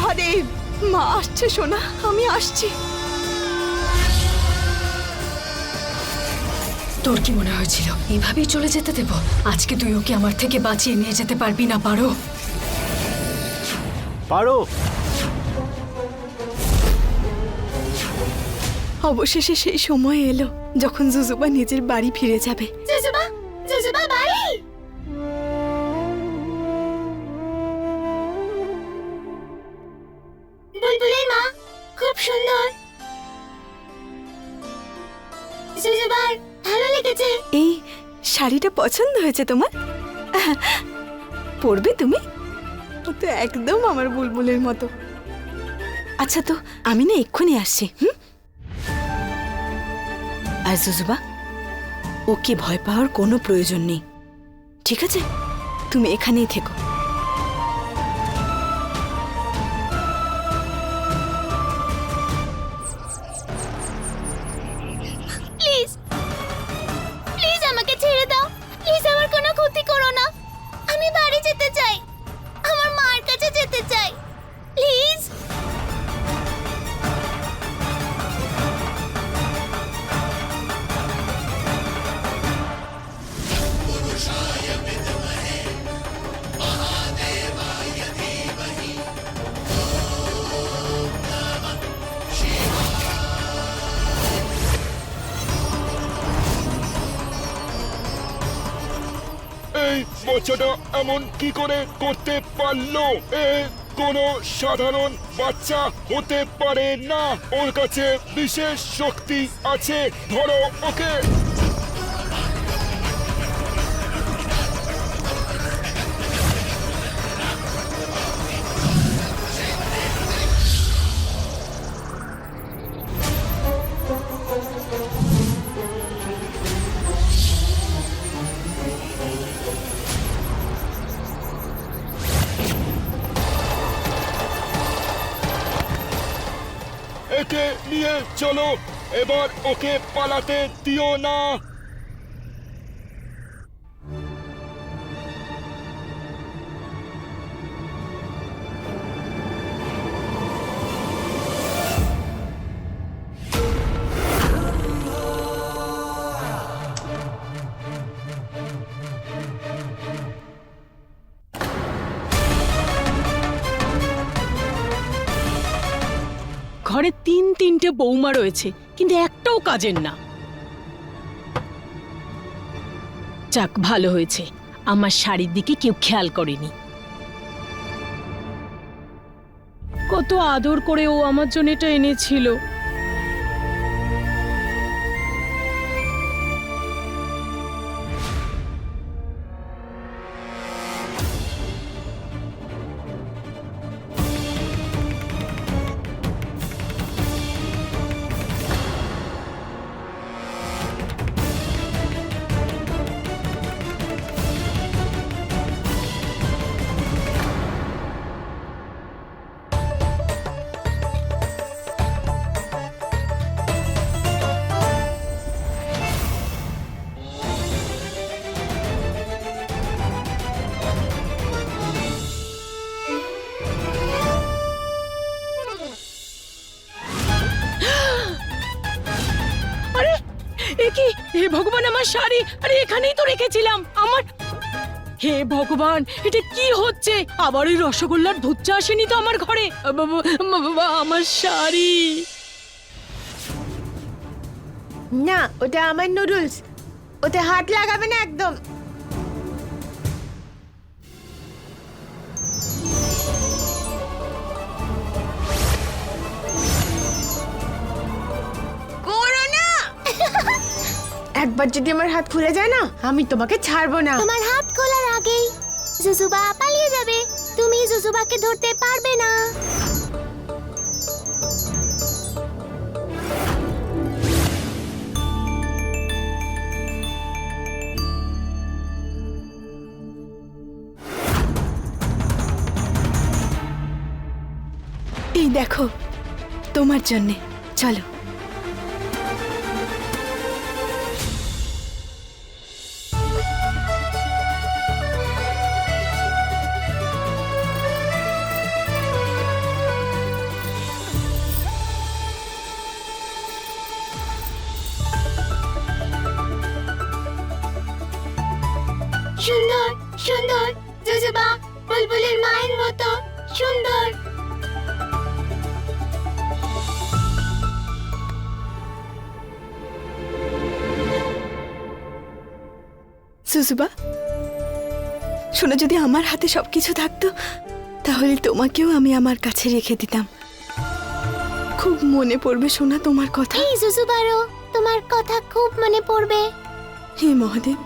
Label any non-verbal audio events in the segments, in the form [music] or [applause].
মহাদেব মা আসছে সোনা আমি আসছি। তোর কি মনে হয়েছিল? এভাবেই চলে যেতে দেব? আজকে তুই ওকে আমার থেকে বাঁচিয়ে নিয়ে যেতে পারবি না পারো? পারো। অবশেষে সেই সময় এলো যখন জুজুবা নিজের বাড়ি ফিরে যাবে। জুজুবা জুজুবা বাড়ি! বুলবুলের মা খুব সুন্দর। জুজুবার ভালো লেগেছে? এই শাড়িটা পছন্দ হয়েছে তোমার? পরবে তুমি? ও তো একদম আমার বুলবুলের মতো। আচ্ছা তো, আমি না এক্ষুনি আসছি, হুম? আর জুজুবা ওকে ভয় পাওয়ার কোনো প্রয়োজন নেই। ঠিক আছে? তুমি এখানেই থেকো। এমন কি করে করতে পারল? এ কোনো সাধারণ বাচ্চা হতে পারে না। ওর কাছে বিশেষ শক্তি আছে। ধরো ওকে। চলো এবার ওকে পালাতে দিও না। তিনটে বৌমা রয়েছে, কিন্তু একটাও কাজের না। যাক, ভালো হয়েছে। আমার শাড়ির দিকে কেউ খেয়াল করেনি। কত আদর করে ও আমার জন্য এটা এনেছিল। আমার শাড়ি? আরে, এখানেই তো রেখেছিলাম। আমার হে ভগবান, এটা কি হচ্ছে? আবার ওই রসগোল্লার ধুচ্চা আসেনি তো আমার ঘরে? আমার শাড়ি। না, ওটা আমার নুডলস। ওতে হাত লাগাবে না একদম। একবার যদি আমার হাত খুলে যায় না? আমি তোমাকে ছাড়বো না। তোমার হাত খোলার আগেই জুজুবা পালিয়ে যাবে। তুমি জুজুবাকে ধরতে পারবে না। এই দেখো তোমার জন্যে। চলো। সুজুবা শোনো যদি আমার হাতে সব কিছু থাকতো তাহলে তোমাকেও আমি আমার কাছে রেখে দিতাম। খুব মনে পড়বে শোনা তোমার কথা। এই জুজুবারো তোমার কথা খুব মনে পড়বে। হে মহাদেব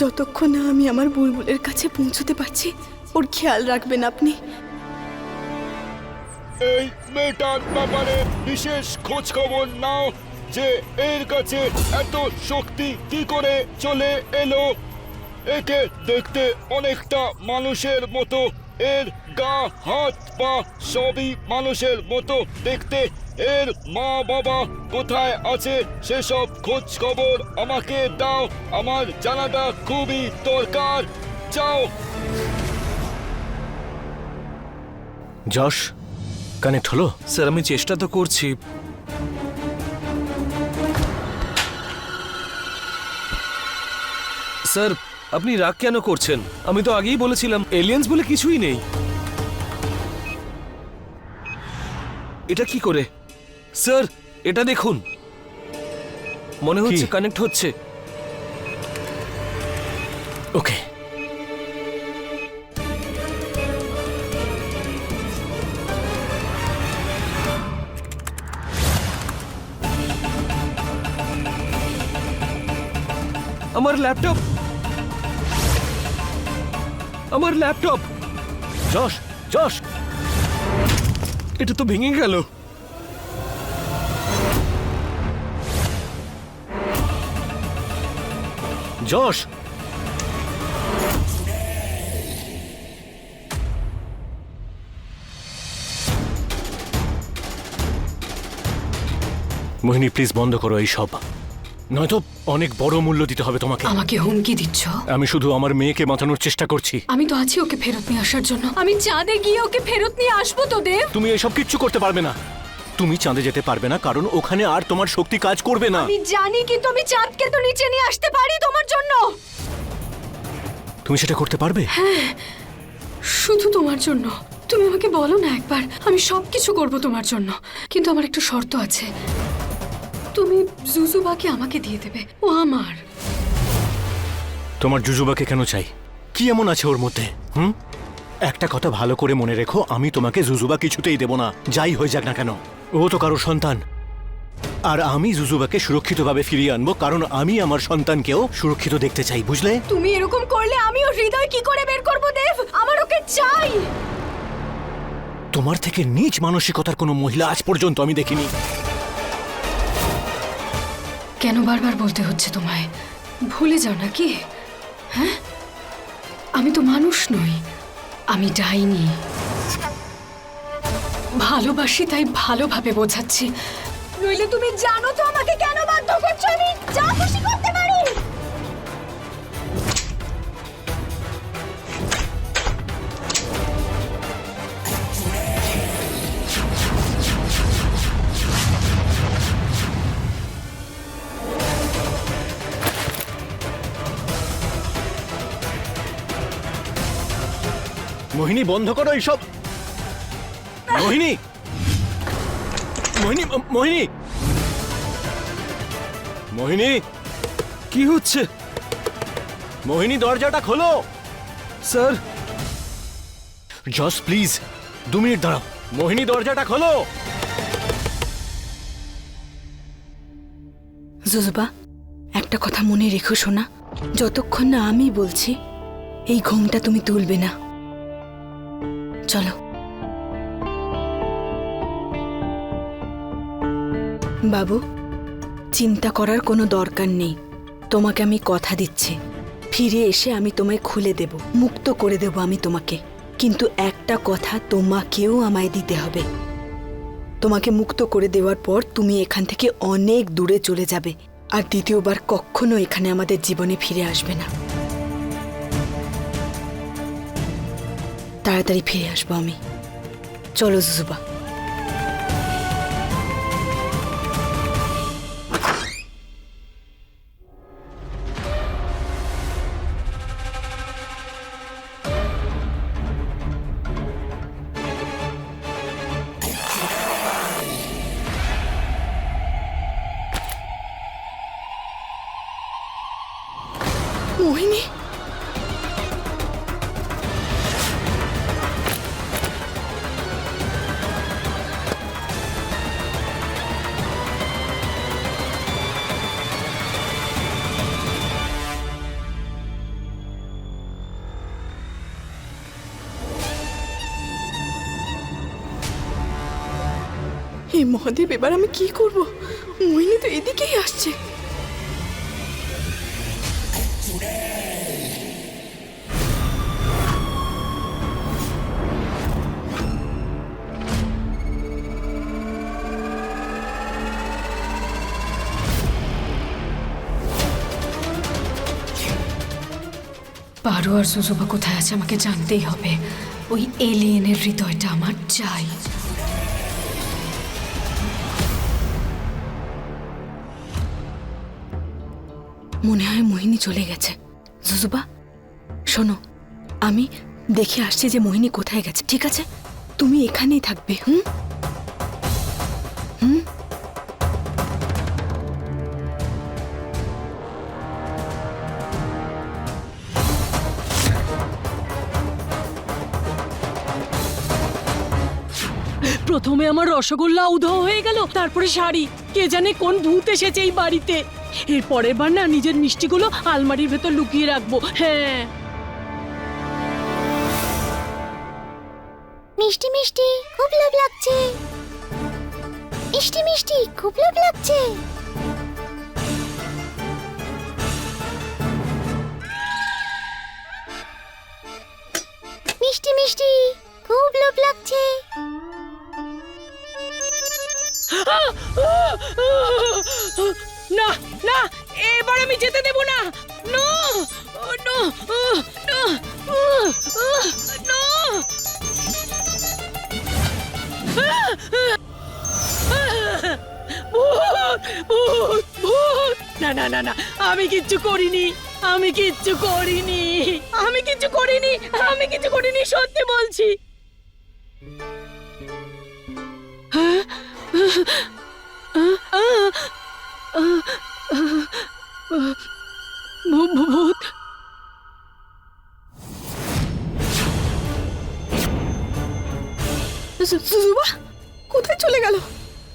যতক্ষণ না আমি আমার বুলবুলের কাছে পৌঁছতে পারছি ওর খেয়াল রাখবেন আপনি। এই মেয়েটার ব্যাপারে বিশেষ খোঁজ খবর নাও। যে এর কাছে এত শক্তি কি করে চলে এলো? একে দেখতে অনেকটা মানুষের মতো এর গা হাত পা সবই মানুষের মতো দেখতে। এর মা বাবা কোথায় আছে সেসব খোঁজ খবর আমাকে দাও আমার জানাটা খুবই দরকার। চাও যশ কানেক্ট হলো? স্যার আমি চেষ্টা তো করছি। স্যার আপনি রাগ কেন করছেন? আমি তো আগেই বলেছিলাম এলিয়েন্স বলে কিছুই নেই। এটা কি করে? স্যার এটা দেখুন। মনে হচ্ছে কানেক্ট হচ্ছে। ওকে। আমার ল্যাপটপ আমার ল্যাপটপ যশ যশ এটা তো ভেঙে গেল। যশ মোহিনী প্লিজ বন্ধ করো এই সব। নয়তো অনেক বড় মূল্য দিতে হবে তোমাকে। আমাকে হুমকি দিচ্ছ? আমি শুধু আমার মেয়েকে বাঁচানোর চেষ্টা করছি। আমি তো আছি ওকে ফেরত নিয়ে আসার জন্য। আমি চাঁদে গিয়ে ওকে ফেরত নিয়ে আসব তো দেব তুমি এসব কিচ্ছু করতে পারবে না। তুমি চাঁদে যেতে পারবে না কারণ ওখানে আর তোমার শক্তি কাজ করবে না। আমি জানি কিন্তু আমি চাঁদকে তো নিচে নিয়ে আসতে পারি তোমার জন্য। তুমি সেটা করতে পারবে? শুধু তোমার জন্য। তুমি আমাকে বলো না একবার আমি সব কিছু করব তোমার জন্য। কিন্তু আমার একটু শর্ত আছে। তুমি জুজুবাকে আমাকে দিয়ে দেবে। ও আমার। তোমার জুজুবাকে কেন চাই? কি এমন আছে ওর মধ্যে হুম? একটা কথা ভালো করে মনে রেখো আমি তোমাকে জুজুবা কিছুতেই দেব না যাই হয়ে যাক না কেন। ও তো কারও সন্তান। আর আমি জুজুবাকে সুরক্ষিতভাবে ফিরিয়ে আনব কারণ আমি আমার সন্তানকেও সুরক্ষিত দেখতে চাই বুঝলে? তুমি এরকম করলে আমি ওর হৃদয় কি করে বের করব দেব? আমার ওকে চাই। তোমার থেকে নিজ মানসিকতার কোনো মহিলা আজ পর্যন্ত আমি দেখিনি। কেন বারবার বলতে হচ্ছে তোমায়? ভুলে যাও নাকি? হ্যাঁ? আমি তো মানুষ নই, আমি ডাইনি। ভালোবাসি, তাই ভালোভাবে বোঝাচ্ছি। নইলে তুমি জানো তো আমাকে কেন বাধ্য করছ? আমি যা খুশি করতে মোহিনী বন্ধ করো এইসব। মোহিনী! মোহিনী মোহিনী! মোহিনী কি হচ্ছে? মোহিনী দরজাটা খোলো। স্যার। জস প্লিজ দু মিনিট দাঁড়াও। মোহিনী দরজাটা খোলো। জুজুবা একটা কথা মনে রেখো শোনা যতক্ষণ না আমি বলছি এই ঘুমটা তুমি তুলবে না। চলো। বাবু, চিন্তা করার কোনো দরকার নেই। তোমাকে আমি কথা দিচ্ছি। ফিরে এসে আমি তোমায় খুলে দেব। মুক্ত করে দেব আমি তোমাকে। কিন্তু একটা কথা তোমাকেও আমায় দিতে হবে। তোমাকে মুক্ত করে দেওয়ার পর তুমি এখান থেকে অনেক দূরে চলে যাবে। আর দ্বিতীয়বার কখনো এখানে আমাদের জীবনে ফিরে আসবে না। তাড়াতাড়ি ফিরে আসব আমি। চলো জুজুবা। মহাদেব এবার আমি কি করব? মোহিনী তো এদিকেই আসছে। পারো আর সুজুবা কোথায় আছে আমাকে জানতেই হবে। ওই এলিয়েনের হৃদয়টা আমার চাই। মনে হয় মোহিনী চলে গেছে। জুজুবা, শোনো, আমি দেখে আসছি যে মোহিনী কোথায় গেছে, ঠিক আছে? তুমি এখানেই থাকবে, হুম? হুম? প্রথমে আমার রসগোল্লা উধাও হয়ে গেল, তারপরে শাড়ি। কে জানে কোন ভূত এসেছে এই বাড়িতে। এর পরের বার না নিজের মিষ্টিগুলো আলমারির ভেতর লুকিয়ে রাখব। হ্যাঁ। মিষ্টি মিষ্টি খুব লোভ লাগছে। মিষ্টি মিষ্টি খুব লোভ লাগছে। মিষ্টি মিষ্টি খুব লোভ লাগছে। না না, এবার আমি যেতে দেব না। No no no no. না না না না, আমি কিচ্ছু করিনি, আমি কিচ্ছু করিনি। আমি কিচ্ছু করিনি, আমি কিচ্ছু করিনি, সত্যি বলছি। হ্যাঁ? ভূত। জুজুবা কোথায় চলে গেল?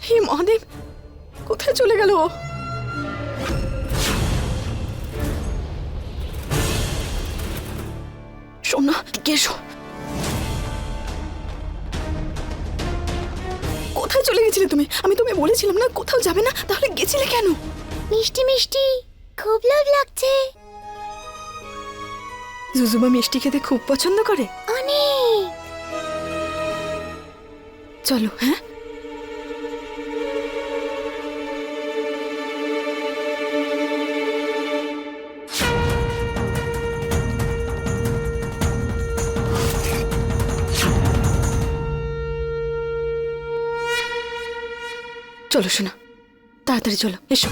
হে মহাদেব কোথায় চলে গেল ও? সোনা এসো। কোথায় গেছিলে তুমি? আমি তুমি বলেছিলাম না কোথাও যাবে না তাহলে গেছিলে কেন? মিষ্টি মিষ্টি খুব লোভ লাগছে। জুজুবা মিষ্টি খেতে খুব পছন্দ করে। অনেক। চলো হ্যাঁ? চলো শোনা তাড়াতাড়ি চলো এসো।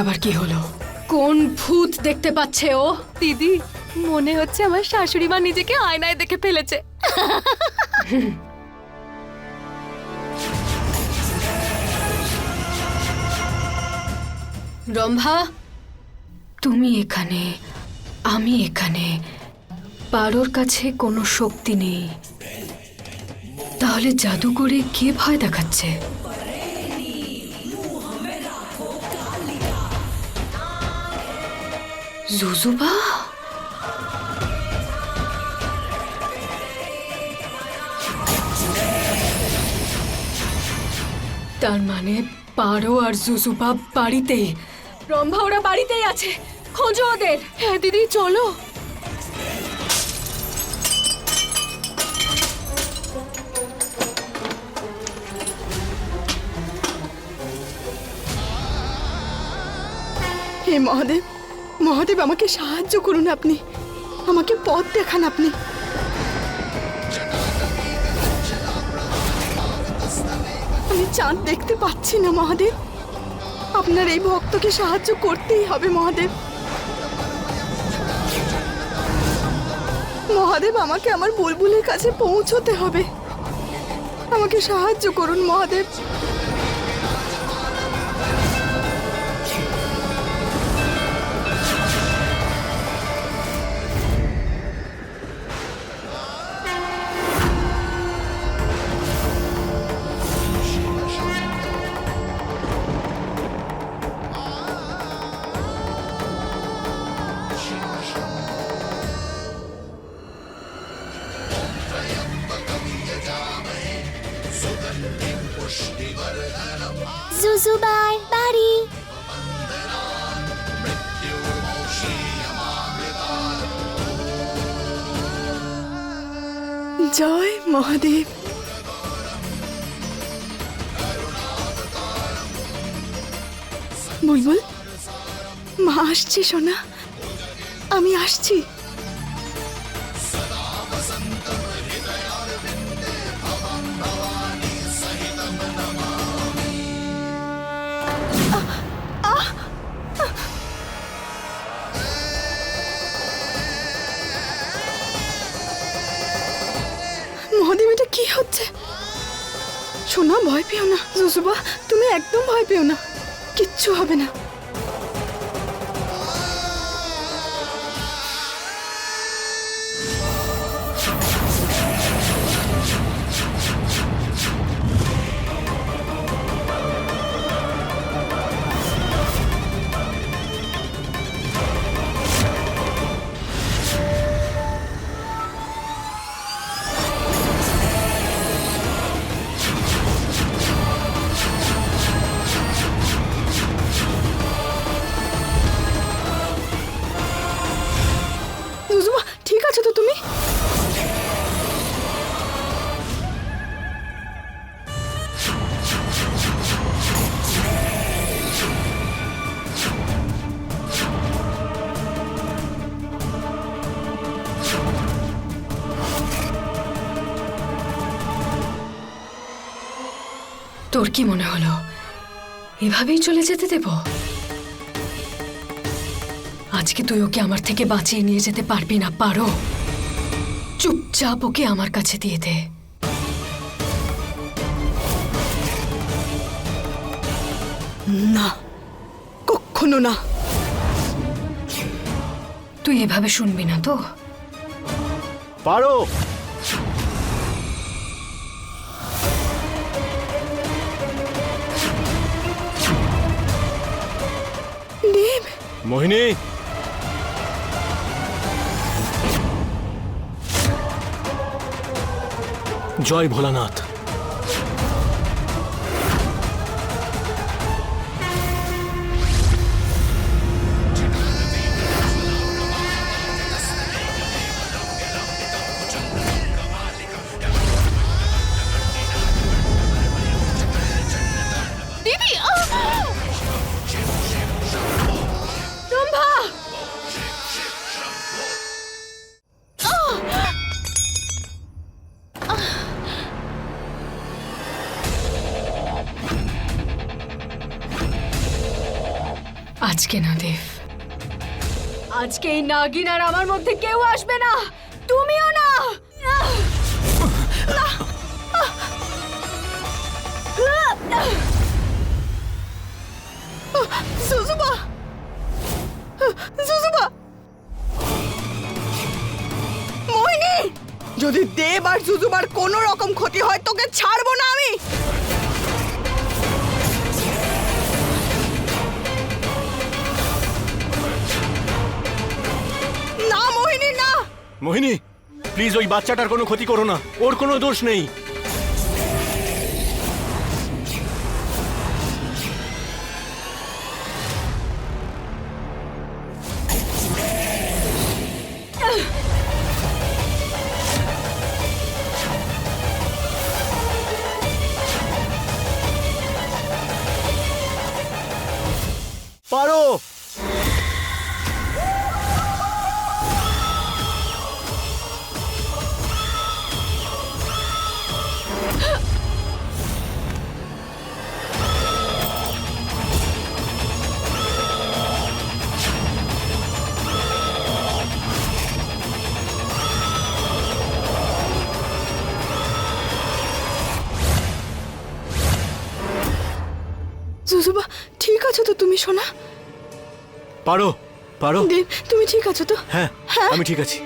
আবার কি হলো? কোন ভূত দেখতে পাচ্ছে ও? দিদি, মনে হচ্ছে আমার শাশুড়ি মা নিজেকে আয়নায় দেখে ফেলেছে। [laughs] রম্ভা, তুমি এখানে, আমি এখানে। পারোর কাছে কোনো শক্তি নেই। তাহলে জাদু করে কে ভয় দেখাচ্ছে? তার মানে পারো আর জুজুবা বাড়িতেই রম্ভা ওরা বাড়িতেই আছে। খোঁজো ওদের। হ্যাঁ দিদি, চলো। হে মহাদেব মহাদেব, আমাকে সাহায্য করুন আপনি। আমাকে পথ দেখান আপনি। আমি চাঁদ দেখতে পাচ্ছি না, মহাদেব। আপনার এই ভক্তকে সাহায্য করতেই হবে, মহাদেব। মহাদেব, আমাকে আমার বুলবুলের কাছে পৌঁছতে হবে। আমাকে সাহায্য করুন, মহাদেব। মহাদেব। বুলবুল মা আসছে সোনা। আমি আসছি। সোনা ভয় পেও না জুজুবা তুমি একদম ভয় পেও না। কিচ্ছু হবে না। তোর কি মনে হলো? এভাবেই চলে যেতে দেব? আজকে তুই ওকে আমার থেকে বাঁচিয়ে নিয়ে যেতে পারবি না পারো? চুপচাপ ওকে আমার কাছে দিয়ে দে। না কখনো না। তুই এভাবে শুনবি না তো? পারো! মোহিনী? জয় ভোলানাথ। এই নাগিন আর আমার মধ্যে কেউ আসবে না। তুমিও না। যদি দেব আর জুজুবার কোনো রকম ক্ষতি হয়, তোকে ছাড়বো না আমি। মোহিনী প্লিজ ওই বাচ্চাটার কোনো ক্ষতি করো না। ওর কোনো দোষ নেই। ঠিক আছো তো তুমি সোনা? পারো পারো। দেব তুমি ঠিক আছো তো? হ্যাঁ? আমি ঠিক আছি।